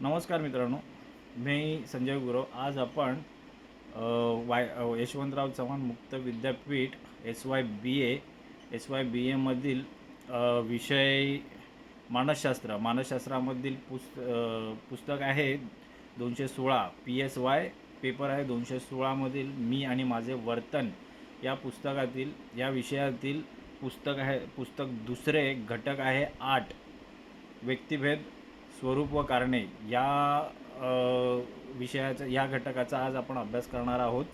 नमस्कार मित्रांनो मी संजय गुरव. आज आपण वाय यशवंतराव चव्हाण मुक्त विद्यापीठ S Y B A S Y B एमधील विषय मानसशास्त्र मानसशास्त्रामधील पुस्त पुस्तक आहे दोनशे सोळा. पी एस वाय पेपर आहे दोनशे सोळामधील मी आणि माझे वर्तन. या पुस्तकातील या विषयातील पुस्तक आहे पुस्तक दुसरे घटक आहे आठ. व्यक्तिभेद स्वरूप व कारणे या विषयाचा या घटकाचा आज आपण अभ्यास करणार आहोत.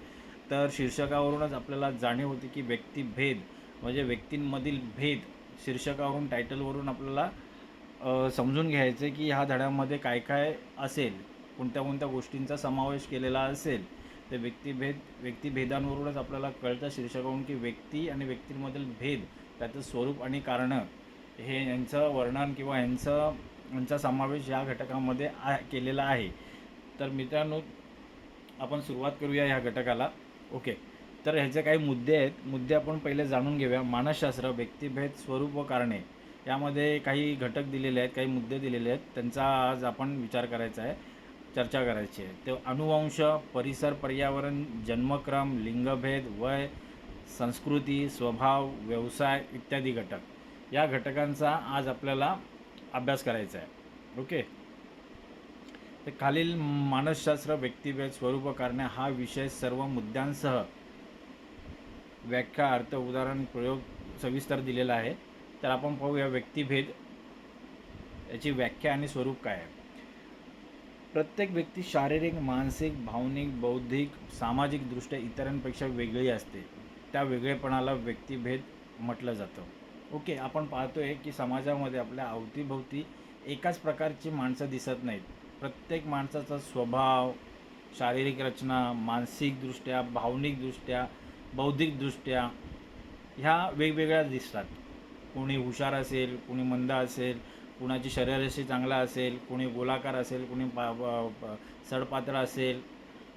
तर शीर्षकावरूनच आपल्याला जाणीव होती की व्यक्तिभेद म्हणजे व्यक्तींमधील भेद शीर्षकावरून टायटलवरून आपल्याला समजून घ्यायचं की ह्या धड्यामध्ये काय काय असेल कोणत्या कोणत्या गोष्टींचा समावेश केलेला असेल. ते व्यक्तिभेद व्यक्तिभेदांवरूनच आपल्याला कळतं शीर्षकावरून की व्यक्ती आणि व्यक्तींमधील भेद त्याचं स्वरूप आणि कारणं हे यांचं वर्णन किंवा यांचं यांचा समावेश या घटकामध्ये आ केलेला आहे. तर मित्रांनो आपण सुरुवात करूया ह्या घटकाला. ओके. तर ह्याचे काही मुद्दे आहेत. मुद्दे आपण पहिले जाणून घेऊया. मानसशास्त्र व्यक्तिभेद स्वरूप व कारणे. यामध्ये काही घटक दिलेले आहेत काही मुद्दे दिलेले आहेत. त्यांचा आज आपण विचार करायचा आहे चर्चा करायची आहे. ते अनुवंश परिसर पर्यावरण जन्मक्रम लिंगभेद वय संस्कृती स्वभाव व्यवसाय इत्यादी घटक. या घटकांचा आज आपल्याला अभ्यास करायचा आहे. ओके? तर खालील मानसशास्त्र व्यक्तिभेद स्वरूप करणे हा विषय सर्व मुद्द्यांसह व्याख्या अर्थ उदाहरण प्रयोग सविस्तर दिलेला आहे. तर आपण पाहूया व्यक्तिभेद याची व्याख्या आणि स्वरूप काय आहे. प्रत्येक व्यक्ती शारीरिक मानसिक भावनिक बौद्धिक सामाजिकदृष्ट्या इतरांपेक्षा वेगळी असते. त्या वेगळेपणाला व्यक्तिभेद म्हटलं जातं. ओके आपण पाहतो आहे की समाजामध्ये आपल्या अवतीभोवती एकाच प्रकारची माणसं दिसत नाहीत. प्रत्येक माणसाचा स्वभाव शारीरिक रचना मानसिकदृष्ट्या भावनिकदृष्ट्या बौद्धिकदृष्ट्या ह्या वेगवेगळ्या दिसतात. कोणी हुशार असेल कोणी मंद असेल कुणाची शरीराशी चांगला असेल कोणी गोलाकार असेल कोणी पा सडपात्र सडपातळ असेल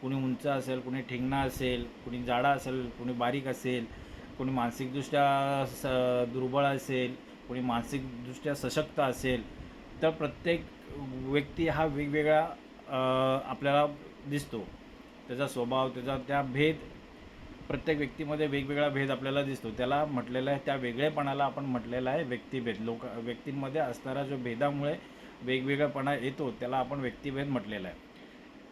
कुणी उंच असेल कुणी ठेंगणा असेल कुणी जाडा असेल कुणी बारीक असेल कोणी मानसिकदृष्ट्या स दुर्बळ असेल कोणी मानसिकदृष्ट्या सशक्त असेल तर प्रत्येक व्यक्ती हा वेगवेगळा आपल्याला दिसतो. त्याचा स्वभाव त्याचा त्या भेद प्रत्येक व्यक्तीमध्ये वेगवेगळा भेद आपल्याला दिसतो. त्याला म्हटलेलं आहे त्या वेगळेपणाला आपण म्हटलेलं आहे व्यक्तिभेद. लोक व्यक्तींमध्ये असणारा जो भेदामुळे वेगवेगळेपणा येतो त्याला आपण व्यक्तिभेद म्हटलेला आहे.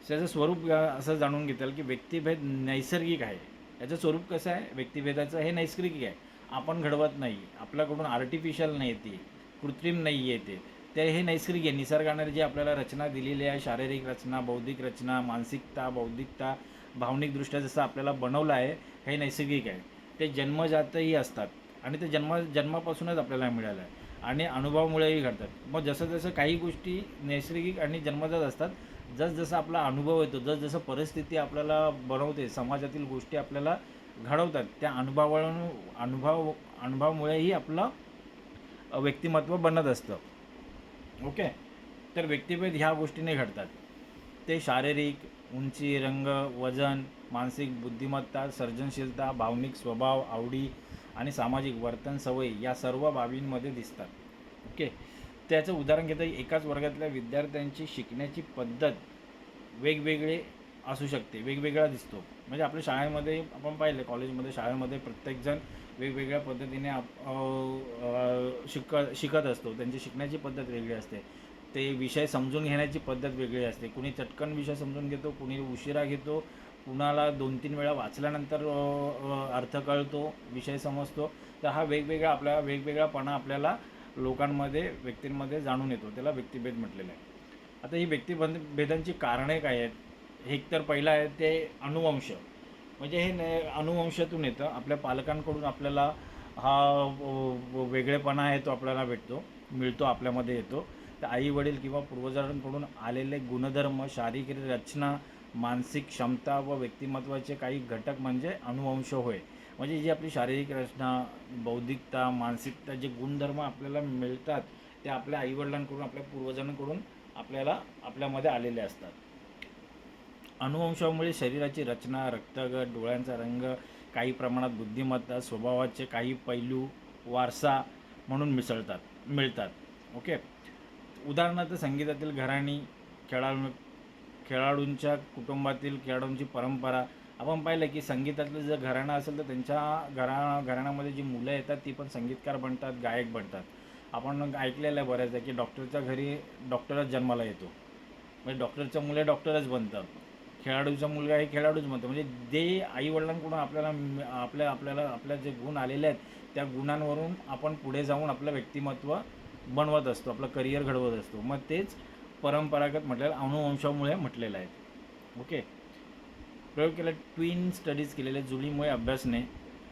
त्याचं स्वरूप असं जाणून घेताल की व्यक्तिभेद नैसर्गिक आहे. याचं स्वरूप कसं आहे? व्यक्तिभेदाचं हे नैसर्गिक आहे. आपण घडवत नाही. आपल्याकडून आर्टिफिशियल नाही ते कृत्रिम नाही आहे ते ते हे नैसर्गिक आहे. निसर्गाने जी आपल्याला रचना दिलेली आहे शारीरिक रचना बौद्धिक रचना मानसिकता बौद्धिकता भावनिकदृष्ट्या जसं आपल्याला बनवलं आहे हे नैसर्गिक आहे. ते जन्मजातही असतात. आणि ते जन्म जन्मापासूनच आपल्याला मिळालं आहे. आणि अनुभवामुळेही घडतात. मग जसं जसं काही गोष्टी नैसर्गिक आणि जन्मजात असतात जसजसं आपला अनुभव येतो जसजसं परिस्थिती आपल्याला बनवते समाजातील गोष्टी आपल्याला घडवतात त्या अनुभवावरून अनुभव अनुभवामुळेही आपलं व्यक्तिमत्व बनत असतं. ओके? तर व्यक्तिभेद ह्या गोष्टीने घडतात. ते शारीरिक उंची रंग वजन मानसिक बुद्धिमत्ता सर्जनशीलता भावनिक स्वभाव आवडी आणि सामाजिक वर्तन सवयी या सर्व बाबींमध्ये दिसतात. ओके? त्याचं उदाहरण घेता एकाच वर्गातल्या विद्यार्थ्यांची शिकण्याची पद्धत वेगवेगळे असू शकते वेगवेगळा दिसतो. म्हणजे आपल्या शाळेमध्ये आपण पाहिलं कॉलेजमध्ये शाळेमध्ये प्रत्येकजण वेगवेगळ्या पद्धतीने आप- शिक शिकत असतो. त्यांची शिकण्याची पद्धत वेगळी असते. ते विषय समजून घेण्याची पद्धत वेगळी असते. कुणी चटकन विषय समजून घेतो कुणी उशिरा घेतो कुणाला दोन तीन वेळा वाचल्यानंतर अर्थ कळतो विषय समजतो. तर हा वेगवेगळा आपला वेगवेगळापणा आपल्याला लोकांमध्ये व्यक्तींमध्ये जाणून येतो. त्याला व्यक्तिभेद म्हटलेलं आहे आता ही व्यक्तिबंध भेदांची कारणे काय आहेत? एक तर पहिलं आहे ते अनुवंश. म्हणजे हे न अनुवंशातून येतं. आपल्या पालकांकडून आपल्याला हा वेगळेपणा आहे तो आपल्याला भेटतो मिळतो आपल्यामध्ये येतो. तर आई वडील किंवा पूर्वजांकडून आलेले गुणधर्म शारीरिक रचना मानसिक क्षमता व व्यक्तिमत्वाचे काही घटक म्हणजे अनुवंश होय. म्हणजे जी आपली शारीरिक रचना बौद्धिकता मानसिकता जे गुणधर्म आपल्याला मिळतात ते आपल्या आईवडिलांकडून आपल्या पूर्वजांकडून आपल्याला आपल्यामध्ये आलेले असतात. अनुवंशामुळे शरीराची रचना रक्तगट डोळ्यांचा रंग काही प्रमाणात बुद्धिमत्ता स्वभावाचे काही पैलू वारसा म्हणून मिसळतात मिळतात. ओके? उदाहरणार्थ संगीतातील घराणी खेळाडू खेळाडूंच्या कुटुंबातील खेळाडूंची परंपरा आपण पाहिलं की संगीतातलं जर घराणं असेल तर त्यांच्या घरा घराण्यामध्ये जी मुलं येतात ती पण संगीतकार बनतात गायक बनतात. आपण ऐकलेलं आहे बऱ्याचदा की डॉक्टरच्या घरी डॉक्टरच जन्माला येतो. म्हणजे डॉक्टरच्या मुले डॉक्टरच बनतात. खेळाडूचा मुलगा हे खेळाडूच बनतो. म्हणजे जे आईवडिलांकडून आपल्याला आपल्या आपल्याला आपल्या जे गुण आलेले आहेत त्या गुणांवरून आपण पुढे जाऊन आपलं व्यक्तिमत्व बनवत असतो आपलं करिअर घडवत असतो. मग तेच परंपरागत म्हटलेलं अनुवंशामुळे म्हटलेलं आहे. ओके? प्रयोग केला. ट्विन स्टडीज केलेले जुळीमुळे अभ्यासने.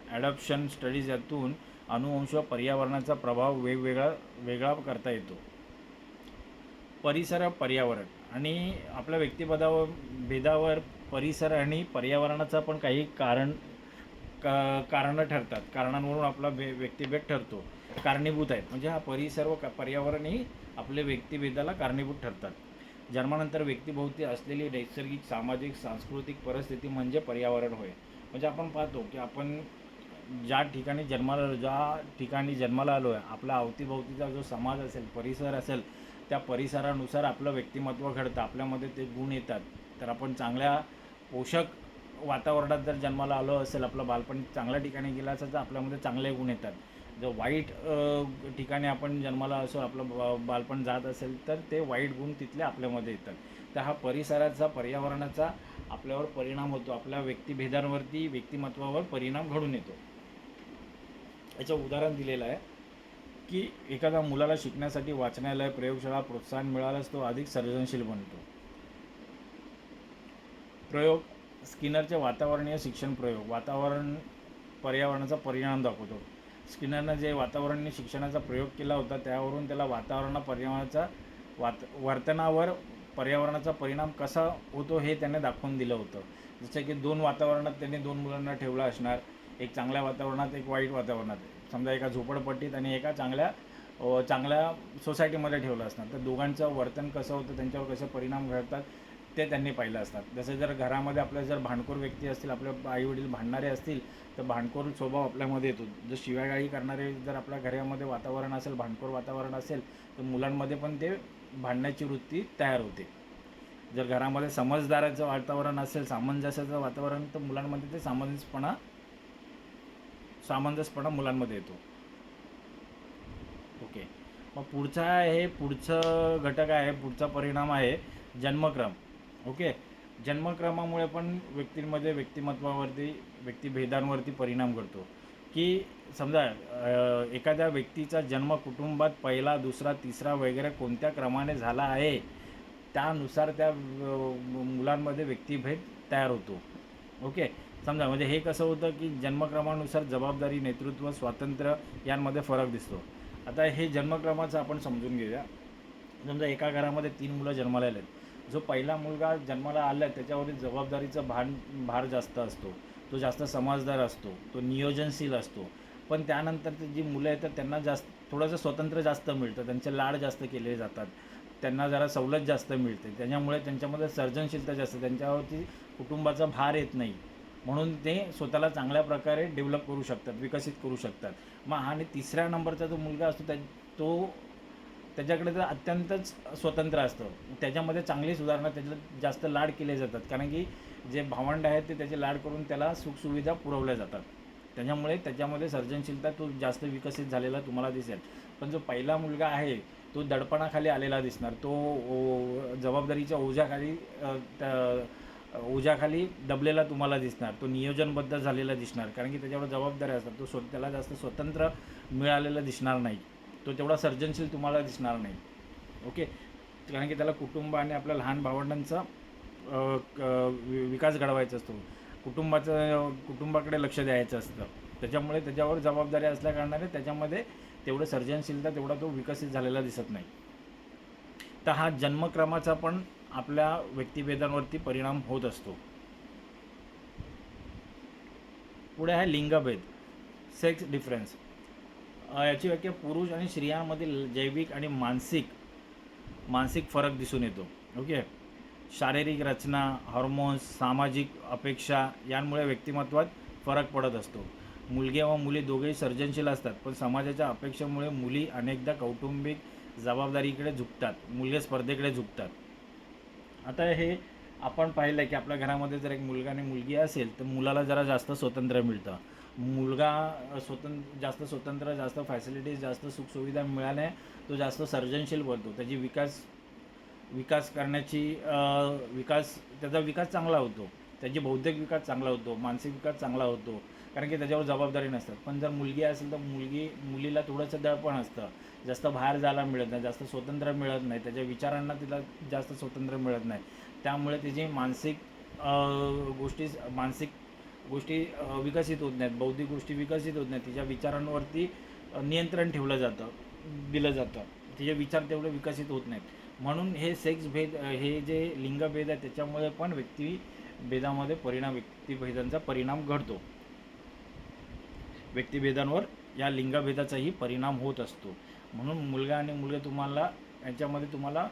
ॲडॉप्शन स्टडीज यातून अनुवंश व पर्यावरणाचा प्रभाव वेगवेगळा वेगळा करता येतो. परिसर पर्यावरण आणि आपल्या व्यक्तिपदावर भेदावर परिसर आणि पर्यावरणाचा पण काही कारण का कारणं ठरतात. कारणांवरून आपला भे व्यक्तिभेद ठरतो. कारणीभूत आहेत. म्हणजे हा परिसर व का- पर्यावरणही आपले व्यक्तिभेदाला कारणीभूत ठरतात. जन्मानंतर व्यक्तीभोवती असलेली नैसर्गिक सामाजिक सांस्कृतिक परिस्थिती म्हणजे पर्यावरण होय. म्हणजे आपण पाहतो की आपण ज्या ठिकाणी जन्माला ज्या ठिकाणी जन्माला आलो आहे आपला अवतीभोवतीचा जो समाज असेल परिसर असेल त्या परिसरानुसार आपलं व्यक्तिमत्व घडतं आपल्यामध्ये ते गुण येतात. तर आपण चांगल्या पोषक वातावरणात जर जन्माला आलो असेल आपलं बालपण चांगल्या ठिकाणी गेलं असेल तर आपल्यामध्ये चांगले गुण येतात. जर वाईट ठिकाणी आपण जन्माला असो आपलं बा- बालपण जात असेल तर ते वाईट गुण तिथले आपल्यामध्ये येतात. तर हा परिसराचा पर्यावरणाचा आपल्यावर परिणाम होतो. आपल्या व्यक्तिभेदांवरती व्यक्तिमत्वावर परिणाम घडून येतो. याचं उदाहरण दिलेलं आहे की एखाद्या मुलाला शिकण्यासाठी वाचनालय प्रयोगशाळा प्रोत्साहन मिळाल्यास तो अधिक सर्जनशील बनतो. प्रयोग स्किनरचे वातावरणीय शिक्षण प्रयोग वातावरण पर्यावरणाचा परिणाम दाखवतो. स्किनरनं जे वातावरणने शिक्षणाचा प्रयोग केला होता त्यावरून त्याला वातावरणा पर्यावरणाचा वात वर्तनावर पर्यावरणाचा परिणाम कसा होतो हे त्याने दाखवून दिलं होतं. जसं की दोन वातावरणात त्यांनी दोन मुलांना ठेवलं असणार. एक चांगल्या वातावरणात एक वाईट वातावरणात. समजा एका झोपडपट्टीत आणि एका चांगल्या चांगल्या सोसायटीमध्ये ठेवलं असणार. तर दोघांचं वर्तन कसं होतं त्यांच्यावर कसे परिणाम घडतात ते त्यांनी पाहिलं असतात. जसं जर घरामध्ये आपल्या जर भांडखोर व्यक्ती असतील आपले आईवडील भांडणारे असतील तर भांडखोर स्वभाव आपल्यामध्ये येतो. जर शिवागाळी करणारे जर आपल्या घरामध्ये वातावरण असेल भांडखोर वातावरण असेल तर मुलांमध्ये पण ते भांडण्याची वृत्ती तयार होते. जर घरामध्ये समजदाराचं वातावरण असेल सामंजस्याचं वातावरण तर मुलांमध्ये ते सामंजस्यपणा सामंजस्यपणा मुलांमध्ये येतो. ओके. मग पुढचा आहे पुढचं घटक आहे पुढचा परिणाम आहे जन्मक्रम. ओके? जन्मक्रमामुळे पण व्यक्तींमध्ये व्यक्तिमत्वावरती व्यक्तिभेदांवरती परिणाम करतो. की समजा एखाद्या व्यक्तीचा जन्म कुटुंबात पहिला दुसरा तिसरा वगैरे कोणत्या क्रमाने झाला आहे त्यानुसार त्या मुलांमध्ये व्यक्तिभेद तयार होतो. ओके? समजा म्हणजे हे कसं होतं की जन्मक्रमानुसार जबाबदारी नेतृत्व स्वातंत्र्य यांमध्ये फरक दिसतो. आता हे जन्मक्रमाचं आपण समजून घेऊया. समजा एका घरामध्ये तीन मुलं जन्माला आलेत. जो पहिला मुलगा जन्माला आला त्याच्यावरील जबाबदारीचा भान भार जास्त असतो. तो जास्त समजदार असतो. तो नियोजनशील असतो. पण त्यानंतर जी मुलं येतात त्यांना जास्त थोडंसं स्वतंत्र जास्त मिळतं. त्यांचे लाड जास्त केले जातात. त्यांना जरा सवलत जास्त मिळते. त्याच्यामुळे त्यांच्यामध्ये सर्जनशीलता जास्त त्यांच्यावरती कुटुंबाचा भार येत नाही. म्हणून ते स्वतःला चांगल्या प्रकारे डेव्हलप करू शकतात विकसित करू शकतात. मग आणि तिसऱ्या नंबरचा जो मुलगा असतो त्या तो त्याच्याकडे तर अत्यंतच स्वतंत्र असतं. त्याच्यामध्ये चांगली सुधारणा त्याच्यात जास्त लाड केले जातात. कारण की जे भावंड आहेत ते त्याचे लाड करून त्याला सुखसुविधा पुरवल्या जातात. त्याच्यामुळे त्याच्यामध्ये सर्जनशीलता तो जास्त विकसित झालेला तुम्हाला दिसेल. पण जो पहिला मुलगा आहे तो दडपणाखाली आलेला दिसणार. तो ओ, जबाबदारीच्या ओझ्याखाली त्या ओझ्याखाली दबलेला तुम्हाला दिसणार. तो नियोजनबद्ध झालेला दिसणार. कारण की त्याच्यावर जबाबदाऱ्या असतात. तो स्व त्याला जास्त स्वतंत्र मिळालेलं दिसणार नाही. तो तेवढा सर्जनशील तुम्हाला दिसणार नाही. ओके? कारण की त्याला कुटुंब आणि आपल्या लहान भावंडांचा क- विकास घडवायचा असतो. कुटुंबाचं कुटुंबाकडे लक्ष द्यायचं असतं. त्याच्यामुळे त्याच्यावर जबाबदारी असल्या कारणाने त्याच्यामध्ये तेवढं सर्जनशीलता तेवढा तो विकसित झालेला दिसत नाही. तर हा जन्मक्रमाचा पण आपल्या व्यक्तिभेदांवरती परिणाम होत असतो. पुढे आहे लिंगभेद. सेक्स डिफरन्स याची व्याख्या पुरुष आणि स्त्रियांमधील जैविक आणि मानसिक मानसिक फरक दिसून येतो. ओके? शारीरिक रचना हॉर्मोन्स सामाजिक अपेक्षा यांमुळे व्यक्तिमत्वात फरक पडत असतो. मुलगे व मुली दोघेही सर्जनशील असतात पण समाजाच्या अपेक्षेमुळे मुली अनेकदा कौटुंबिक जबाबदारीकडे झुकतात मुलगे स्पर्धेकडे झुकतात. आता हे आपण पाहिलं की आपल्या घरामध्ये जर एक मुलगा आणि मुलगी असेल तर मुलाला जरा जास्त स्वातंत्र्य मिळतं. मुलगा स्वतंत्र जास्त स्वतंत्र जास्त फॅसिलिटीज जास्त सुखसुविधा मिळाल्या तो जास्त सर्जनशील बनतो त्याची विकास विकास करण्याची विकास त्याचा विकास चांगला होतो. त्याची बौद्धिक विकास चांगला होतो मानसिक विकास चांगला होतो. कारण की त्याच्यावर जबाबदारी नसतात. पण जर मुलगी असेल तर मुलगी मुलीला थोडंसं दळपण असतं. जास्त बाहेर जायला मिळत नाही जास्त स्वतंत्र मिळत नाही. त्याच्या विचारांना तिला जास्त स्वतंत्र मिळत नाही. त्यामुळे तिची मानसिक गोष्टी मानसिक गोष्टी विकसित होत नाहीत. बौद्धिक गोष्टी विकसित होत नाहीत. तिच्या विचारांवरती नियंत्रण ठेवलं जातं दिलं जातं. तिचे विचार तेवढे विकसित होत नाहीत. म्हणून हे सेक्स भेद हे जे लिंगभेद आहे त्याच्यामुळे पण व्यक्तिभेदामध्ये परिणाम व्यक्तिभेदांचा परिणाम घडतो. व्यक्तिभेदांवर या लिंगभेदाचाही परिणाम होत असतो. म्हणून मुलगा आणि मुलगा तुम्हाला याच्यामध्ये तुम्हाला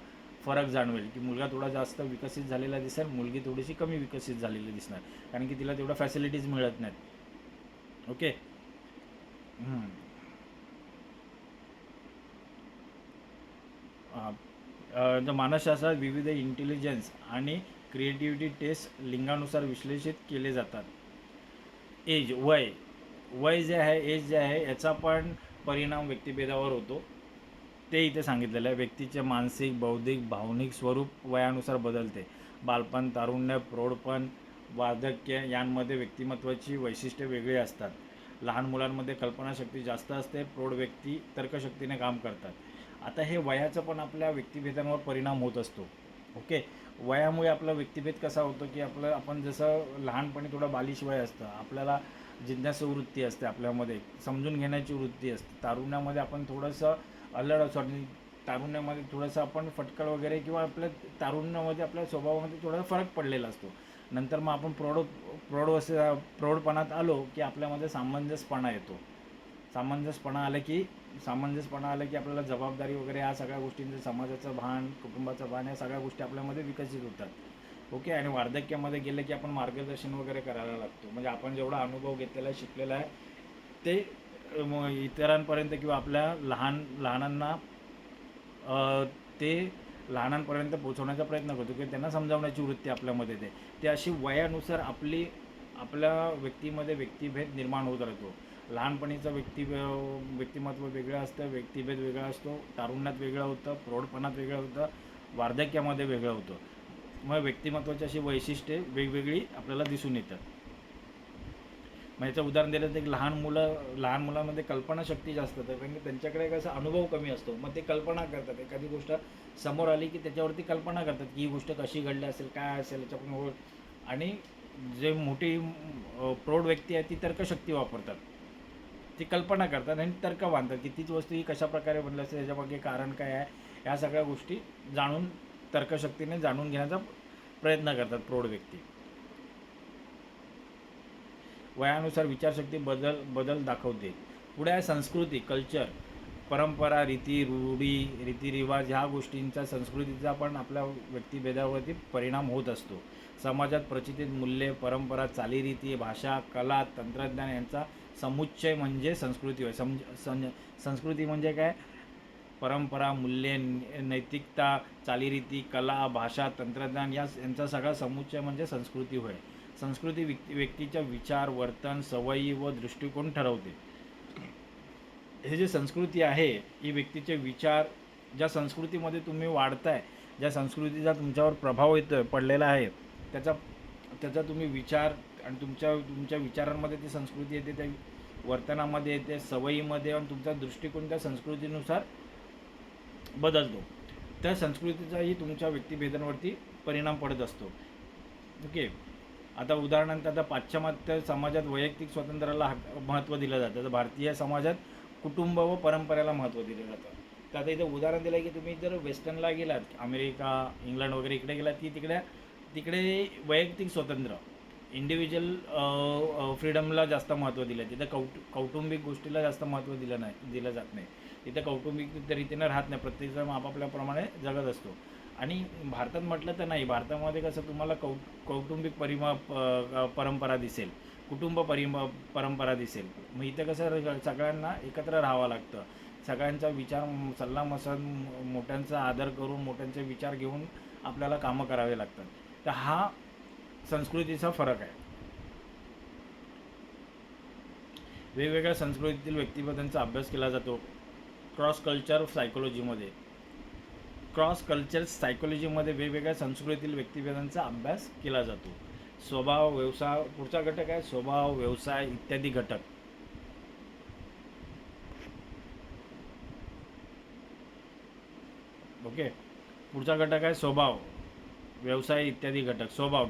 फरक जाणवेल की मुलगा थोडा जास्त विकसित झालेला दिसेल मुलगी थोडीशी कमी विकसित झालेली दिसणार. कारण की तिला तेवढ्या फॅसिलिटीज मिळत नाहीत. ओके हम्म. मानसशास्त्रात विविध इंटेलिजन्स आणि क्रिएटिव्हिटी टेस्ट लिंगानुसार विश्लेषित केले जातात. एज वय. वय जे आहे एज जे आहे याचा पण परिणाम व्यक्तिभेदावर होतो. ते इथे सांगितलेलं आहे. व्यक्तीचे मानसिक बौद्धिक भावनिक स्वरूप वयानुसार बदलते. बालपण तारुण्य प्रौढपण वार्धक्य यांमध्ये व्यक्तिमत्वाची वैशिष्ट्ये वेगळी असतात. लहान मुलांमध्ये कल्पनाशक्ती जास्त असते. प्रौढ व्यक्ती तर्कशक्तीने काम करतात. आता हे वयाचं पण आपल्या व्यक्तिभेदांवर परिणाम होत असतो. ओके? वयामुळे आपला व्यक्तिभेद कसा होतो की आपलं आपण जसं लहानपणी थोडं बालिश वय असतं. आपल्याला जिज्ञासवृत्ती असते आपल्यामध्ये. समजून घेण्याची वृत्ती असते. तारुण्यामध्ये आपण थोडंसं अल्लड सॉरी तारुण्यामध्ये थोडंसं आपण फटकळ वगैरे किंवा आपल्या तारुण्यामध्ये आपल्या स्वभावामध्ये थोडासा फरक पडलेला असतो. नंतर मग आपण प्रौढ प्रौढ वस- प्रौढपणात आलो की आपल्यामध्ये सामंजस्यपणा येतो. सामंजस्यपणा आलं की सामंजस्यपणा आलं की आपल्याला जबाबदारी वगैरे या सगळ्या गोष्टींचं समाजाचं भान कुटुंबाचं भान या सगळ्या गोष्टी आपल्यामध्ये विकसित होतात. ओके? आणि वार्धक्यामध्ये गेलं की आपण मार्गदर्शन वगैरे करायला लागतो. म्हणजे आपण जेवढा अनुभव घेतलेला आहे शिकलेला आहे ते इतरांपर्यंत किंवा आपल्या लहान लहानांना ते लहानांपर्यंत पोहोचवण्याचा प्रयत्न करतो किंवा त्यांना समजावण्याची वृत्ती आपल्यामध्ये येते. ते अशी वयानुसार आपली आपल्या व्यक्तीमध्ये व्यक्तिभेद निर्माण होत राहतो. लहानपणीचं व्यक्ती व्यक्तिमत्व वेगळं असतं व्यक्तिभेद वेगळा असतो तारुण्यात वेगळं होतं प्रौढपणात वेगळं होतं वार्धक्यामध्ये वेगळं होतं. मग व्यक्तिमत्वाची अशी वैशिष्ट्ये वेगवेगळी आपल्याला दिसून येतात. मग याचं उदाहरण दिलं तर एक लहान मुलं लहान मुलांमध्ये कल्पनाशक्ती जास्त असते. कारण की त्यांच्याकडे कसं अनुभव कमी असतो. मग ते कल्पना करतात. एखादी गोष्ट समोर आली की त्याच्यावरती कल्पना करतात की ही गोष्ट कशी घडली असेल काय असेल याच्याकडून आणि जे मोठी प्रौढ व्यक्ती आहे ती तर्कशक्ती वापरतात. ती कल्पना करतात आणि तर्क बांधतात की तीच वस्तू ही कशा प्रकारे बनली असेल याच्यामागे कारण काय आहे ह्या सगळ्या गोष्टी जाणून तर्कशक्तीने जाणून घेण्याचा प्रयत्न करतात प्रौढ व्यक्ती. वयानुसार विचारशक्ती बदल बदल दाखवते. पुढे आहे संस्कृती कल्चर परंपरा रीती रूढी रीतिरिवाज ह्या गोष्टींचा संस्कृतीचा पण आपल्या व्यक्तिभेदावरती परिणाम होत असतो. समाजात प्रचितीत मूल्ये परंपरा चालीरीती भाषा कला तंत्रज्ञान यांचा समुच्चय म्हणजे संस्कृती होय. समज सं संस्कृती म्हणजे काय? परंपरा मूल्ये नैतिकता चालीरीती कला भाषा तंत्रज्ञान या यांचा सगळा समुच्चय म्हणजे संस्कृती होय. संस्कृती व्यक्ती व्यक्तीच्या विचार वर्तन सवयी व दृष्टिकोन ठरवते. हे जे संस्कृती आहे ही व्यक्तीचे विचार ज्या संस्कृतीमध्ये तुम्ही वाढताय ज्या संस्कृतीचा तुमच्यावर प्रभाव येतो पडलेला आहे त्याचा त्याचा तुम्ही विचार आणि तुमच्या तुमच्या विचारांमध्ये ती संस्कृती येते त्या वर्तनामध्ये येते सवयीमध्ये आणि तुमचा दृष्टिकोन त्या संस्कृतीनुसार बदलतो. त्या संस्कृतीचाही तुमच्या व्यक्तिभेदांवरती परिणाम पडत असतो. ओके? आता उदाहरणार्थ आता पाश्चिमात्य समाजात वैयक्तिक स्वातंत्र्याला हक महत्त्व दिलं जातं. तर भारतीय समाजात कुटुंब व परंपरेला महत्त्व दिलं जातं. तर आता इथं उदाहरण दिलं आहे की तुम्ही जर वेस्टर्नला गेलात अमेरिका इंग्लंड वगैरे इकडे गेलात की तिकडे तिकडे वैयक्तिक स्वातंत्र्य इंडिव्हिज्युअल फ्रीडमला जास्त महत्त्व दिलं आहे तिथं कौट कौटुंबिक गोष्टीला जास्त महत्त्व दिलं नाही दिलं जात नाही. तिथं कौटुंबिक रीतीनं राहत नाही. प्रत्येकजण आपापल्याप्रमाणे जगत असतो. आणि भारतात म्हटलं तर नाही भारतामध्ये कसं तुम्हाला कौ कौटुंबिक परिमा प- परंपरा दिसेल कुटुंब परिम परंपरा दिसेल. मग इथं कसं सगळ्यांना एकत्र राहावं लागतं. सगळ्यांचा विचार म- सल्ला मसन मोठ्यांचा आदर करून मोठ्यांचे विचार घेऊन आपल्याला कामं करावे लागतात. तर हा संस्कृतीचा फरक आहे. वेगवेगळ्या संस्कृतीतील व्यक्तिमत्वांचा अभ्यास केला जातो. क्रॉस कल्चर सायकोलॉजीमध्ये. क्रॉस कल्चर सायकोलॉजीमध्ये वेगवेगळ्या संस्कृतीतील व्यक्तिभेदांचा अभ्यास केला जातो. स्वभाव व्यवसाय पुढचा घटक आहे स्वभाव व्यवसाय इत्यादी घटक. ओके? पुढचा घटक आहे स्वभाव व्यवसाय इत्यादी घटक. स्वभाव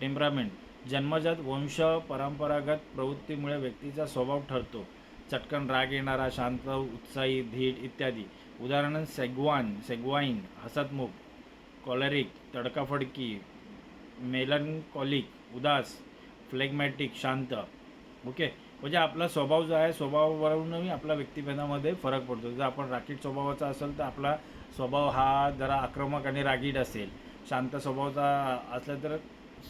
टेम्परामेंट. जन्मजात वंश परंपरागत प्रवृत्तीमुळे व्यक्तीचा स्वभाव ठरतो. चटकन राग येणारा शांत उत्साही धीट इत्यादी. उदाहरण सेगवान सेगवाईन हसतमुख कॉलरिक तडकाफडकी मेलनकॉलिक उदास फ्लेगमॅटिक शांत. ओके? म्हणजे आपला स्वभाव जो आहे स्वभावावरूनही आपला व्यक्तिभेदामध्ये फरक पडतो. जर आपण रागीट स्वभावाचा असेल तर आपला स्वभाव हा जरा आक्रमक आणि रागीट असेल. शांत स्वभावाचा असला तर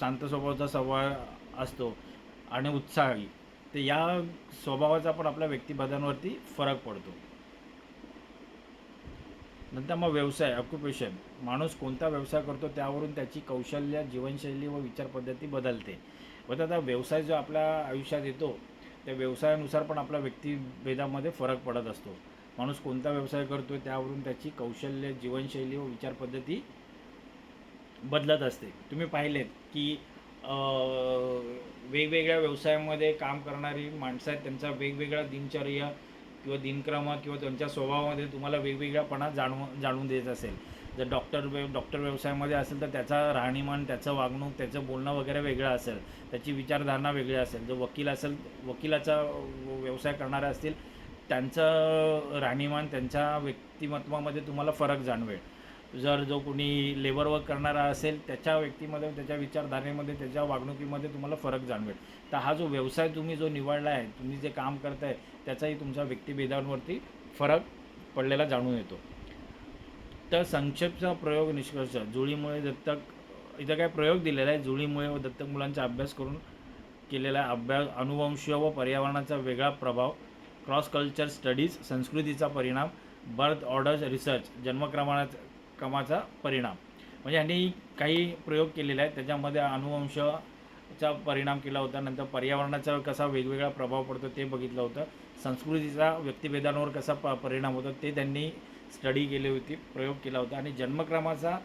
शांत स्वभावाचा स्वभाव असतो आणि उत्साही. तर या स्वभावाचा पण आपल्या व्यक्तिभेदांवरती फरक पडतो. नंतर मग व्यवसाय ऑक्युपेशन माणूस कोणता व्यवसाय करतो त्यावरून त्याची कौशल्य जीवनशैली व विचारपद्धती बदलते. व आता व्यवसाय जो आपल्या आयुष्यात येतो त्या व्यवसायानुसार पण आपल्या व्यक्तिभेदामध्ये फरक पडत असतो. माणूस कोणता व्यवसाय करतो त्यावरून त्याची कौशल्य जीवनशैली व विचारपद्धती बदलत असते. तुम्ही पाहिलेत की वेगवेगळ्या व्यवसायामध्ये काम करणारी माणसं आहेत त्यांचा वेगवेगळा दिनचर्या किंवा दिनक्रम किंवा त्यांच्या स्वभावामध्ये तुम्हाला वेगवेगळ्यापणा जाणवून जाणून देत असेल. जर डॉक्टर व्यव डॉक्टर व्यवसायामध्ये असेल तर त्याचा राहणीमान त्याचं वागणूक त्याचं बोलणं वगैरे वेगळं असेल. त्याची विचारधारणा वेगळी असेल. जर वकील असेल वकिलाचा व्यवसाय करणारे असतील त्यांचं राहणीमान त्यांच्या व्यक्तिमत्वामध्ये तुम्हाला फरक जाणवेल. जर जो कोणी लेबर वर्क करणारा असेल त्याच्या व्यक्तीमध्ये त्याच्या विचारधारेमध्ये त्याच्या वागणुकीमध्ये तुम्हाला फरक जाणवेल. तर हा जो व्यवसाय तुम्ही जो निवडला आहे तुम्ही जे काम करताय त्याचाही तुमच्या व्यक्तिभेदांवरती फरक पडलेला जाणून येतो. तर संक्षेपचा प्रयोग निष्कर्ष जुळीमुळे दत्तक इथं काय प्रयोग दिलेला आहे जुळीमुळे व दत्तक मुलांचा अभ्यास करून केलेला अभ्यास अनुवंशीय व पर्यावरणाचा वेगळा प्रभाव क्रॉस कल्चर स्टडीज संस्कृतीचा परिणाम बर्थ ऑर्डर्स रिसर्च जन्मक्रमाचा कामाचा परिणाम. म्हणजे यांनी काही प्रयोग केलेले आहेत. त्याच्यामध्ये अनुवंशचा परिणाम केला होता. नंतर पर्यावरणाचा कसा वेगवेगळा प्रभाव पडतो ते बघितलं होतं. संस्कृतीचा व्यक्तिभेदांवर कसा प परिणाम होतो ते त्यांनी स्टडी केली होती प्रयोग केला होता. आणि जन्मक्रमाचा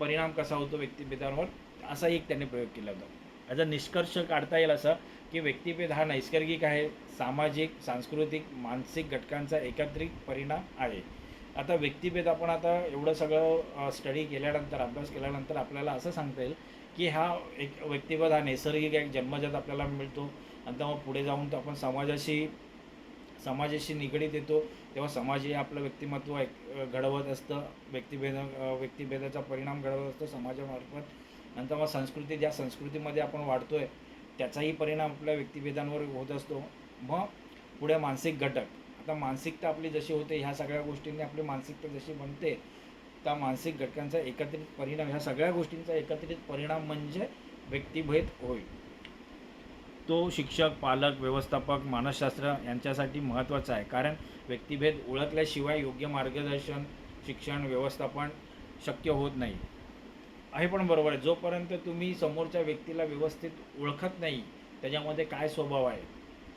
परिणाम कसा होतो व्यक्तिभेदांवर असा एक त्यांनी प्रयोग केला होता. याचा निष्कर्ष काढता येईल असं की व्यक्तिभेद हा नैसर्गिक आहे. सामाजिक सांस्कृतिक मानसिक घटकांचा एकत्रित परिणाम आहे. आता व्यक्तिभेद आपण आता एवढं सगळं स्टडी केल्यानंतर अभ्यास केल्यानंतर आपल्याला असं सांगता येईल की हा एक व्यक्तिभेद हा नैसर्गिक एक जन्मजात आपल्याला मिळतो. नंतर मग पुढे जाऊन तो आपण समाजाशी समाजाशी निगडीत येतो. तेव्हा समाज हे आपलं व्यक्तिमत्व एक घडवत असतं. व्यक्तिभेद व्यक्तिभेदाचा परिणाम घडवत असतो समाजामार्फत. नंतर मग संस्कृती ज्या संस्कृतीमध्ये आपण वाढतो आहे त्याचाही परिणाम आपल्या व्यक्तिभेदांवर होत असतो. मग पुढे मानसिक घटक. आता मानसिकता आपली जशी होते ह्या सगळ्या गोष्टींनी आपली मानसिकता जशी बनते त्या मानसिक घटकांचा एकत्रित परिणाम ह्या सगळ्या गोष्टींचा एकत्रित परिणाम म्हणजे व्यक्तिभेद होय. तो शिक्षक पालक व्यवस्थापक मानसशास्त्र यांच्यासाठी महत्त्वाचा आहे. कारण व्यक्तिभेद ओळखल्याशिवाय योग्य मार्गदर्शन शिक्षण व्यवस्थापन शक्य होत नाही. आहे पण बरोबर आहे. जोपर्यंत तुम्ही समोरच्या व्यक्तीला व्यवस्थित ओळखत नाही त्याच्यामध्ये काय स्वभाव आहे?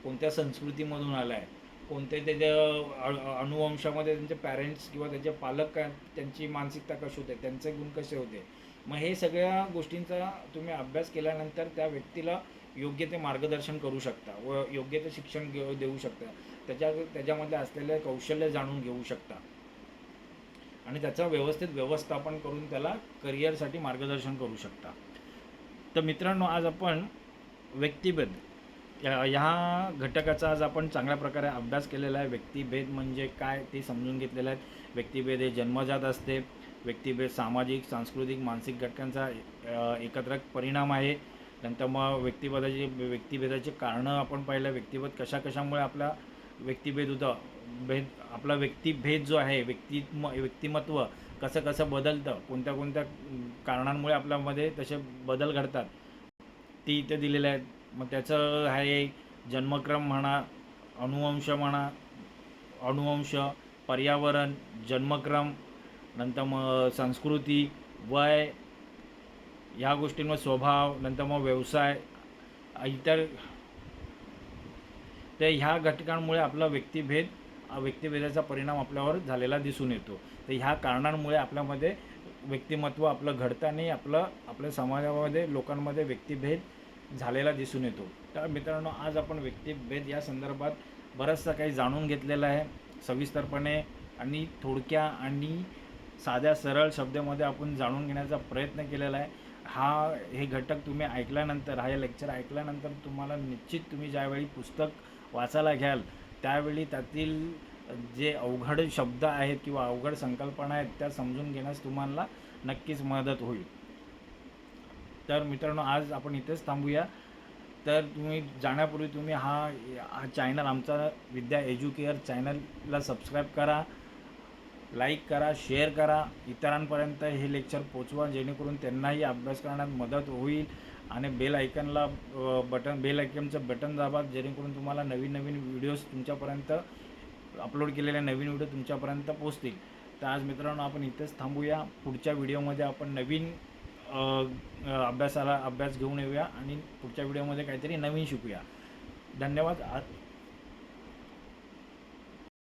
कोणत्या संस्कृतीमधून आला आहे कोणते त्याच्या अनुवंशामध्ये त्यांचे पॅरेंट्स किंवा त्याचे पालक काय त्यांची मानसिकता कशी होते त्यांचे गुण कसे होते? मग हे सगळ्या गोष्टींचा तुम्ही अभ्यास केल्यानंतर त्या व्यक्तीला योग्य ते मार्गदर्शन करू शकता व योग्य ते शिक्षण घेऊ देऊ शकता. त्याच्या त्याच्यामध्ये असलेले कौशल्य जाणून घेऊ शकता. आणि त्याचं व्यवस्थित व्यवस्थापन करून त्याला करिअरसाठी मार्गदर्शन करू शकता. तर मित्रांनो आज आपण व्यक्तिभेद या ह्या घटकाचा आज आपण चांगल्या प्रकारे अभ्यास केलेला आहे. व्यक्तिभेद म्हणजे काय ते समजून घेतलेलं आहे. व्यक्तिभेद हे जन्मजात असते. व्यक्तिभेद सामाजिक सांस्कृतिक मानसिक घटकांचा एकत्र परिणाम आहे. नंतर मग व्यक्तिभेदाचे व्यक्तिभेदाचे कारणं आपण पाहिलं. व्यक्तिभेद कशा कशामुळे आपला व्यक्तिभेद होतं? भेद आपला व्यक्तिभेद जो आहे व्यक्तिम व्यक्तिमत्व कसं कसं बदलतं? कोणत्या कोणत्या कारणांमुळे आपल्यामध्ये तसे बदल घडतात? ती इथे दिलेले आहेत. मग त्याचं आहे जन्मक्रम म्हणा अनुवंश म्हणा अनुवंश पर्यावरण जन्मक्रम नंतर मग संस्कृती वय ह्या गोष्टींवर स्वभाव नंतर मग व्यवसाय इतर तर ह्या घटकांमुळे आपला व्यक्तिभेद व्यक्तिभेदाचा परिणाम आपल्यावर झालेला दिसून येतो. तर ह्या कारणांमुळे आपल्यामध्ये व्यक्तिमत्व आपलं घडताना आपलं आपल्या समाजामध्ये लोकांमध्ये व्यक्तिभेद झालेला दिसून येतो. तर मित्रांनो आज आपण व्यक्तिभेद या संदर्भात बरंचसं काही जाणून घेतलेलं आहे. सविस्तरपणे आणि थोडक्या आणि साध्या सरळ शब्दामध्ये आपण जाणून घेण्याचा प्रयत्न केलेला आहे. हा हे घटक तुम्ही ऐकल्यानंतर हा हे लेक्चर ऐकल्यानंतर तुम्हाला निश्चित तुम्ही ज्यावेळी पुस्तक वाचायला घ्याल त्यावेळी त्यातील जे अवघड शब्द आहेत किंवा अवघड संकल्पना आहेत त्या समजून घेण्यास तुम्हाला नक्कीच मदत होईल. तर मित्रांनो आज आपण इथेच थांबूया. तर तुम्ही जाण्यापूर्वी तुम्ही हा हा चॅनल आमचा विद्या एज्युकेअर चॅनलला सबस्क्राईब करा लाईक करा शेअर करा. इतरांपर्यंत हे लेक्चर पोचवा जेणेकरून त्यांनाही अभ्यास करण्यात मदत होईल. आणि बेल आयकनला बटन बेल आयकनचं बटन दाबा जेणेकरून तुम्हाला नवीन नवीन व्हिडिओज तुमच्यापर्यंत अपलोड केलेले नवीन व्हिडिओ तुमच्यापर्यंत पोचतील. तर आज मित्रांनो आपण इथेच थांबूया. पुढच्या व्हिडिओमध्ये आपण नवीन अभ्यासाला अभ्यास घेऊन येऊया आणि पुढच्या व्हिडिओमध्ये काहीतरी नवीन शिकूया. धन्यवाद. आ